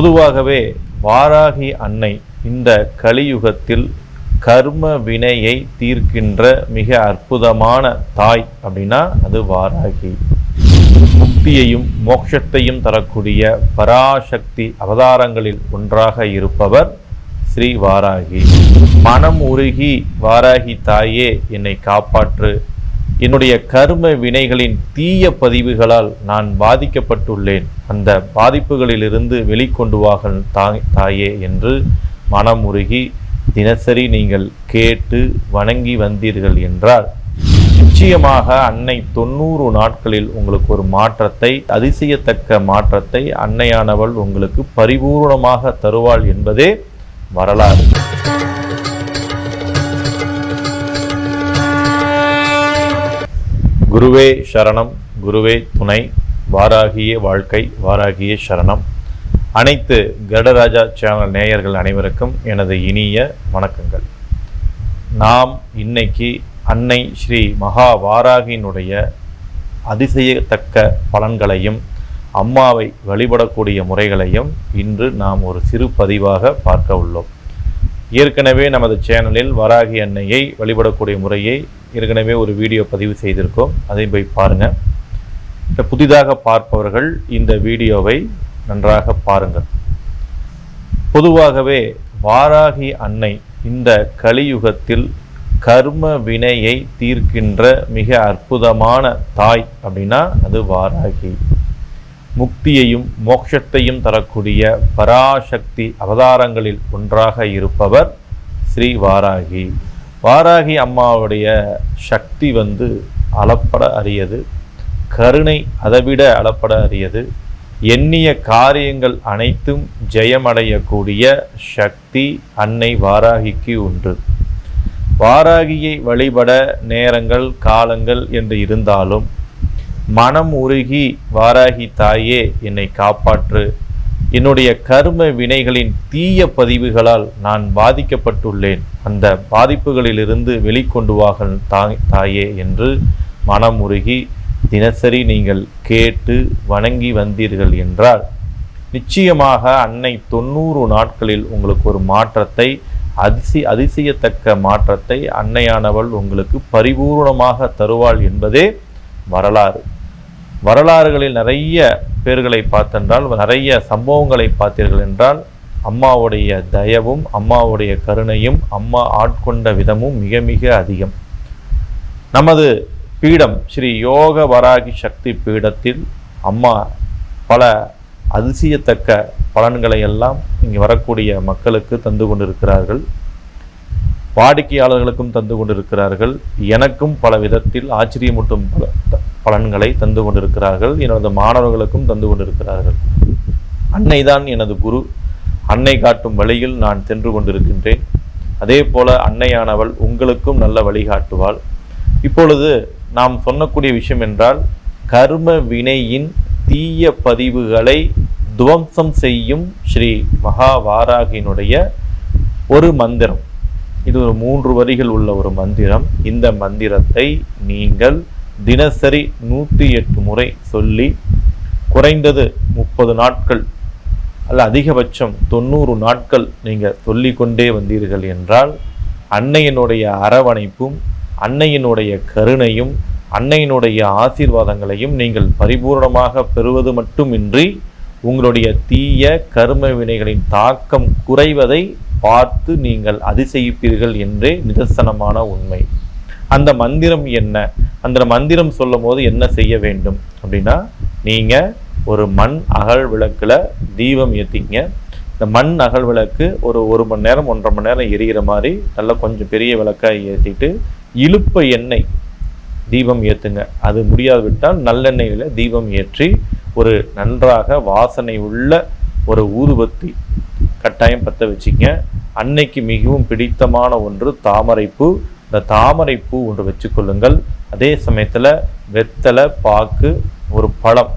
பொதுவாகவே வாராகி அன்னை இந்த கலியுகத்தில் கர்ம வினையை தீர்க்கின்ற மிக அற்புதமான தாய் அப்படின்னா அது வாராகி. முக்தியையும் மோட்சத்தையும் தரக்கூடிய பராசக்தி அவதாரங்களில் ஒன்றாக இருப்பவர் ஸ்ரீ வாராகி. மனம் உருகி வாராகி தாயே என்னை காப்பாற்று. என்னுடைய கர்ம வினைகளின் தீய பதிவுகளால் நான் பாதிக்கப்பட்டுள்ளேன். அந்த பாதிப்புகளிலிருந்து வெளிக்கொண்டு வாக தாய் தாயே என்று மனம் உருகி தினசரி நீங்கள் கேட்டு வணங்கி வந்தீர்கள் என்றால் நிச்சயமாக அன்னை தொண்ணூறு நாட்களில் உங்களுக்கு ஒரு மாற்றத்தை அதிசயத்தக்க மாற்றத்தை அன்னையானவள் உங்களுக்கு பரிபூர்ணமாக தருவாள் என்பதே வரலாறு. குருவே சரணம் குருவே துணை வாராகிய வாழ்க்கை வாராகிய சரணம். அனைத்து கருடராஜா சேனல் நேயர்கள் அனைவருக்கும் எனது இனிய வணக்கங்கள். நாம் இன்னைக்கு அன்னை ஸ்ரீ மகா வாராகியினுடைய அதிசயத்தக்க பலன்களையும் அம்மாவை வழிபடக்கூடிய முறைகளையும் இன்று நாம் ஒரு சிறு பதிவாக பார்க்க உள்ளோம். ஏற்கனவே நமது சேனலில் வராகி அன்னையை வழிபடக்கூடிய முறையை ஏற்கனவே ஒரு வீடியோ பதிவு செய்திருக்கோம். அதையும் போய் பாருங்கள் இந்த புதிதாக பார்ப்பவர்கள் இந்த வீடியோவை நன்றாக பாருங்கள். பொதுவாகவே வாராகி அன்னை இந்த கலியுகத்தில் கர்ம வினையை தீர்க்கின்ற மிக அற்புதமான தாய் அப்படின்னா அது வாராகி. முக்தியையும் மோட்சத்தையும் தரக்கூடிய பராசக்தி அவதாரங்களில் ஒன்றாக இருப்பவர் ஸ்ரீ வாராகி. வாராகி அம்மாவுடைய சக்தி வந்து அளப்பட அரியது. கருணை அதைவிட அளப்பட அரியது. எண்ணிய காரியங்கள் அனைத்தும் ஜெயமடையக்கூடிய சக்தி அன்னை வாராகிக்கு உண்டு. வாராகியை வழிபட நேரங்கள் காலங்கள் என்று இருந்தாலும் மனம் உருகி வாராகி தாயே என்னை காப்பாற்று. என்னுடைய கர்ம வினைகளின் தீய பதிவுகளால் நான் பாதிக்கப்பட்டுள்ளேன். அந்த பாதிப்புகளிலிருந்து வெளிக்கொண்டு வாகள் தாய் தாயே என்று மனம் உருகி தினசரி நீங்கள் கேட்டு வணங்கி வந்தீர்கள் என்றால் நிச்சயமாக அன்னை தொண்ணூறு நாட்களில் உங்களுக்கு ஒரு மாற்றத்தை அதிசய அதிசயத்தக்க மாற்றத்தை அன்னையானவள் உங்களுக்கு பரிபூர்ணமாக தருவாள் என்பதே வரலாறு. வரலாறுகளில் நிறைய பேர்களை பார்த்தென்றால் நிறைய சம்பவங்களை பார்த்தீர்கள் என்றால் அம்மாவுடைய தயவும் அம்மாவுடைய கருணையும் அம்மா ஆட்கொண்ட விதமும் மிக மிக அதிகம். நமது பீடம் ஸ்ரீ யோக வராகி சக்தி பீடத்தில் அம்மா பல அதிசயத்தக்க பலன்களை எல்லாம் இங்கே வரக்கூடிய மக்களுக்கு தந்து கொண்டிருக்கிறார்கள். வாடிக்கையாளர்களுக்கும் தந்து கொண்டிருக்கிறார்கள். எனக்கும் பல விதத்தில் ஆச்சரியமூட்டும் பல த- பலன்களை தந்து கொண்டிருக்கிறார்கள். எனது மாணவர்களுக்கும் தந்து கொண்டிருக்கிறார்கள். அன்னைதான் எனது குரு அன்னை காட்டும் வழியில் நான் சென்று கொண்டிருக்கின்றேன். அதே போல அன்னையானவள் உங்களுக்கும் நல்ல வழிகாட்டுவாள் இப்பொழுது நாம் சொல்லக்கூடிய விஷயம் என்றால் கர்ம வினையின் தீய பதிவுகளை துவம்சம் செய்யும் ஸ்ரீ மகா வாராகியினுடைய ஒரு மந்திரம். இது ஒரு மூன்று வரிகள் உள்ள ஒரு மந்திரம். இந்த மந்திரத்தை நீங்கள் தினசரி நூற்றி எட்டு முறை சொல்லி குறைந்தது முப்பது நாட்கள் அல்ல அதிகபட்சம் தொண்ணூறு நாட்கள் நீங்கள் சொல்லிக்கொண்டே வந்தீர்கள் என்றால் அன்னையினுடைய அரவணைப்பும் அன்னையினுடைய கருணையும் அன்னையினுடைய ஆசீர்வாதங்களையும் நீங்கள் பரிபூர்ணமாக பெறுவது மட்டுமின்றி உங்களுடைய தீய கர்ம வினைகளின் தாக்கம் குறைவதை பார்த்து நீங்கள் அதிசயிப்பீர்கள் என்றே நிதர்சனமான உண்மை. அந்த மந்திரம் என்ன? அந்த மந்திரம் சொல்லும் போது என்ன செய்ய வேண்டும்? அப்படின்னா நீங்கள் ஒரு மண் அகல் விளக்கில் தீபம் ஏற்றிங்க இந்த மண் அகல் விளக்கு ஒரு ஒரு மணி நேரம் ஒன்றரை மணி நேரம் எரிகிற மாதிரி நல்லா கொஞ்சம் பெரிய விளக்காக ஏற்றிட்டு இழுப்ப எண்ணெய் தீபம் ஏற்றுங்க அது முடியாது விட்டால் நல்லெண்ணெயில் தீபம் ஏற்றி ஒரு நன்றாக வாசனை உள்ள ஒரு ஊதுபத்தி கட்டாயம் பற்ற வச்சுங்க. அன்னைக்கு மிகவும் பிடித்தமான ஒன்று தாமரைப்பூ. இந்த தாமரைப்பூ ஒன்று வச்சுக்கொள்ளுங்கள். அதே சமயத்தில் வெத்தலை பாக்கு ஒரு பழம்.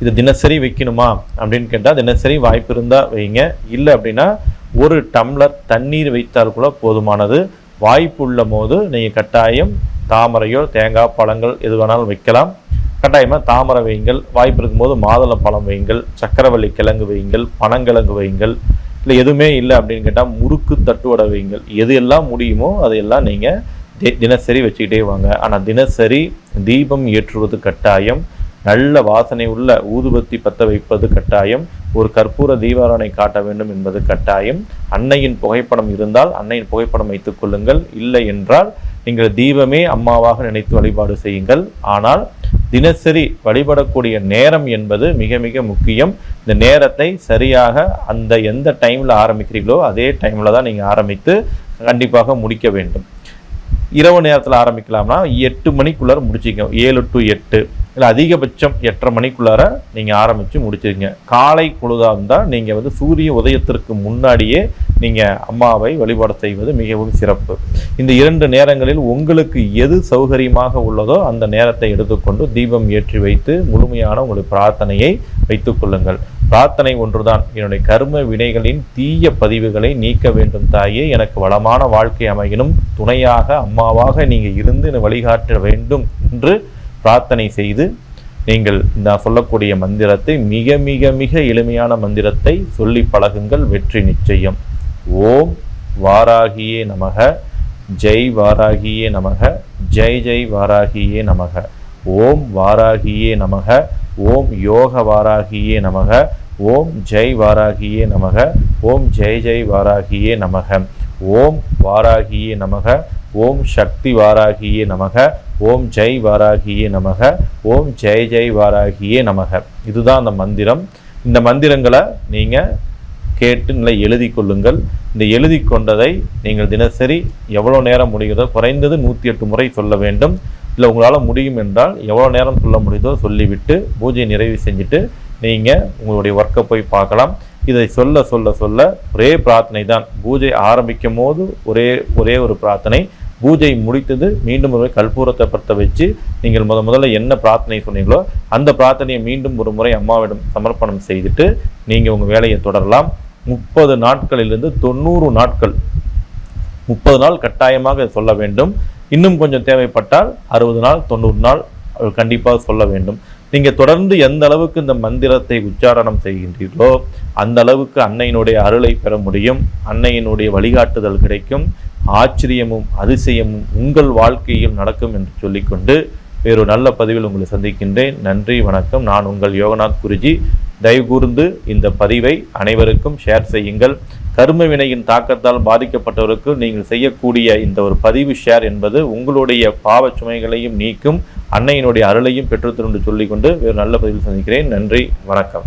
இது தினசரி வைக்கணுமா அப்படின்னு கேட்டால் தினசரி வாய்ப்பு இருந்தால் வைங்க. இல்லை அப்படின்னா ஒரு டம்ளர் தண்ணீர் வைத்தால் கூட போதுமானது. வாய்ப்பு உள்ள போது நீங்கள் கட்டாயம் தாமரையோ தேங்காய் பழங்கள் எது வேணாலும் வைக்கலாம். கட்டாயமாக தாமரை வையுங்கள். வாய்ப்பு இருக்கும்போது மாதுளை பழம் வையுங்கள். சக்கரவள்ளி கிழங்கு வையுங்கள். பனங்கிழங்கு வையுங்கள். இல்லை எதுவுமே இல்லை அப்படின்னு கேட்டால் முறுக்கு தட்டுவடை வைங்கள் எது எல்லாம் முடியுமோ அதையெல்லாம் நீங்கள் தி தினசரி வச்சுக்கிட்டே வாங்க. ஆனால் தினசரி தீபம் ஏற்றுவது கட்டாயம். நல்ல வாசனை உள்ள ஊதுபத்தி பற்ற வைப்பது கட்டாயம். ஒரு கற்பூர தீபாரணை காட்ட வேண்டும் என்பது கட்டாயம். அன்னையின் புகைப்படம் இருந்தால் அன்னையின் புகைப்படம் வைத்துக் கொள்ளுங்கள். இல்லை என்றால் நீங்கள் தீபமே அம்மாவாக நினைத்து வழிபாடு செய்யுங்கள். ஆனால் தினசரி வழிபடக்கூடிய நேரம் என்பது மிக மிக முக்கியம். இந்த நேரத்தை சரியாக அந்த எந்த டைமில் ஆரம்பிக்கிறீங்களோ அதே டைமில் தான் நீங்கள் ஆரம்பித்து கண்டிப்பாக முடிக்க வேண்டும். இரவு நேரத்தில் ஆரம்பிக்கலாம்னா எட்டு மணிக்குள்ளார முடிச்சிக்கணும் ஏழு டு எட்டு. இல்லை அதிகபட்சம் எட்டரை மணிக்குள்ளார நீங்கள் ஆரம்பித்து முடிச்சிருங்க. காலை பொழுதாக இருந்தால் நீங்கள் வந்து சூரிய உதயத்திற்கு முன்னாடியே நீங்கள் அம்மாவை வழிபாடு செய்வது மிகவும் சிறப்பு. இந்த இரண்டு நேரங்களில் உங்களுக்கு எது சௌகரியமாக உள்ளதோ அந்த நேரத்தை எடுத்துக்கொண்டு தீபம் ஏற்றி வைத்து முழுமையான உங்களுடைய பிரார்த்தனையை வைத்துக் கொள்ளுங்கள். பிரார்த்தனை ஒன்றுதான். என்னுடைய கர்ம வினைகளின் தீய பதிவுகளை நீக்க வேண்டும் தாயே. எனக்கு வளமான வாழ்க்கை அமையினும் துணையாக அம்மாவாக நீங்கள் இருந்து வழிகாட்ட வேண்டும் என்று பிரார்த்தனை செய்து நீங்கள் நான் சொல்லக்கூடிய மந்திரத்தை மிக மிக மிக எளிமையான மந்திரத்தை சொல்லி பழகுங்கள். வெற்றி நிச்சயம். ஓம் வாராகியே நமக. ஜெய் வாராகியே நமக. ஜெய் ஜெய் வாராகியே நமக. ஓம் வாராகியே நமக. ஓம் யோக வாராகியே நமக. ஓம் ஜெய் வாராகியே நமக. ஓம் ஜெய் ஜெய் வாராகியே நமக. ஓம் வாராகியே நமக ஓம் சக்தி வாராகியே நமக ஓம் ஜெய் வாராகியே நமக ஓம் ஜெய் ஜெய் வாராகியே நமக. இதுதான் அந்த மந்திரம். இந்த மந்திரங்களை நீங்கள் கேட்டு நிலை எழுதி கொள்ளுங்கள். இந்த எழுதி கொண்டதை நீங்கள் தினசரி எவ்வளோ நேரம் முடிகிறதோ குறைந்தது நூற்றி எட்டு முறை சொல்ல வேண்டும். இல்லை உங்களால் முடியும் என்றால் எவ்வளோ நேரம் சொல்ல முடியுதோ சொல்லிவிட்டு பூஜை நிறைவு செஞ்சுட்டு நீங்கள் உங்களுடைய ஒர்க்கை போய் பார்க்கலாம். இதை சொல்ல சொல்ல சொல்ல ஒரே பிரார்த்தனை தான் பூஜை ஆரம்பிக்கும் போது ஒரே ஒரே ஒரு பிரார்த்தனை. பூஜை முடித்தது மீண்டும் ஒரு கற்பூரத்தை பற்ற வச்சு நீங்கள் முத முதல்ல என்ன பிரார்த்தனை சொன்னீங்களோ அந்த பிரார்த்தனையை மீண்டும் ஒரு முறை அம்மாவிடம் சமர்ப்பணம் செய்துட்டு நீங்கள் உங்கள் வேலையை தொடரலாம். முப்பது நாட்களிலிருந்து தொண்ணூறு நாட்கள். முப்பது நாள் கட்டாயமாக சொல்ல வேண்டும். இன்னும் கொஞ்சம் தேவைப்பட்டால் அறுபது நாள் தொண்ணூறு நாள் கண்டிப்பாக சொல்ல வேண்டும். நீங்கள் தொடர்ந்து எந்த அளவுக்கு இந்த மந்திரத்தை உச்சாரணம் செய்கின்றீர்களோ அந்த அளவுக்கு அன்னையினுடைய அருளை பெற முடியும் அன்னையினுடைய வழிகாட்டுதல் கிடைக்கும் ஆச்சரியமும் அதிசயமும் உங்கள் வாழ்க்கையில் நடக்கும் என்று சொல்லிக்கொண்டு வேறு நல்ல பதிவில் உங்களை சந்திக்கின்றேன். நன்றி வணக்கம். நான் உங்கள் யோகநாத் குருஜி. தயவுகூர்ந்து இந்த பதிவை அனைவருக்கும் ஷேர் செய்யுங்கள். கர்ம வினையின் தாக்கத்தால் பாதிக்கப்பட்டவருக்கு நீங்கள் செய்யக்கூடிய இந்த ஒரு பதிவு ஷேர் என்பது உங்களுடைய பாவ சுமைகளையும் நீக்கும் அன்னையினுடைய அருளையும் பெற்றுத்தரும் என்று சொல்லிக்கொண்டு வேறு நல்ல பதிவில் சந்திக்கிறேன். நன்றி வணக்கம்.